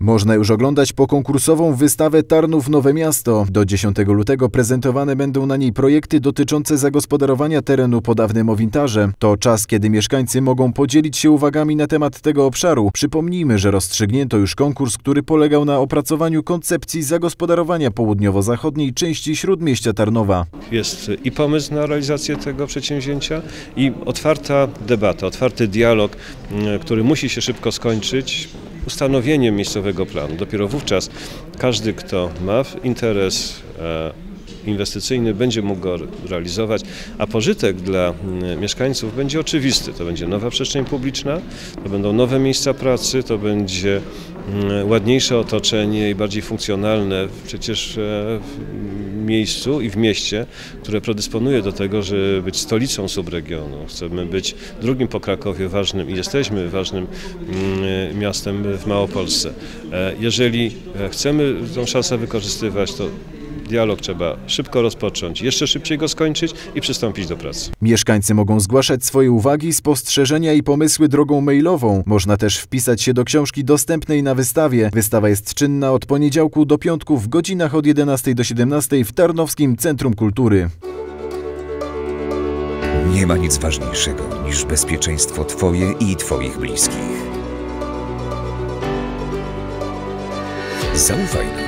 Można już oglądać pokonkursową wystawę Tarnów Nowe Miasto. Do 10 lutego prezentowane będą na niej projekty dotyczące zagospodarowania terenu po dawnym owintarze. To czas, kiedy mieszkańcy mogą podzielić się uwagami na temat tego obszaru. Przypomnijmy, że rozstrzygnięto już konkurs, który polegał na opracowaniu koncepcji zagospodarowania południowo-zachodniej części śródmieścia Tarnowa. Jest i pomysł na realizację tego przedsięwzięcia i otwarta debata, otwarty dialog, mm, który musi się szybko skończyć ustanowieniem miejscowego planu. Dopiero wówczas każdy, kto ma interes e, inwestycyjny będzie mógł go realizować, a pożytek dla mm, mieszkańców będzie oczywisty. To będzie nowa przestrzeń publiczna, to będą nowe miejsca pracy, to będzie mm, ładniejsze otoczenie i bardziej funkcjonalne przecież e, miejscu i w mieście, które predysponuje do tego, żeby być stolicą subregionu. Chcemy być drugim po Krakowie ważnym i jesteśmy ważnym mm, miastem w Małopolsce. E, jeżeli e, chcemy tę szansę wykorzystywać, to dialog trzeba szybko rozpocząć, jeszcze szybciej go skończyć i przystąpić do pracy. Mieszkańcy mogą zgłaszać swoje uwagi, spostrzeżenia i pomysły drogą mailową. Można też wpisać się do książki dostępnej na wystawie. Wystawa jest czynna od poniedziałku do piątku w godzinach od 11 do 17 w Tarnowskim Centrum Kultury. Nie ma nic ważniejszego niż bezpieczeństwo Twoje i Twoich bliskich. Zaufaj nam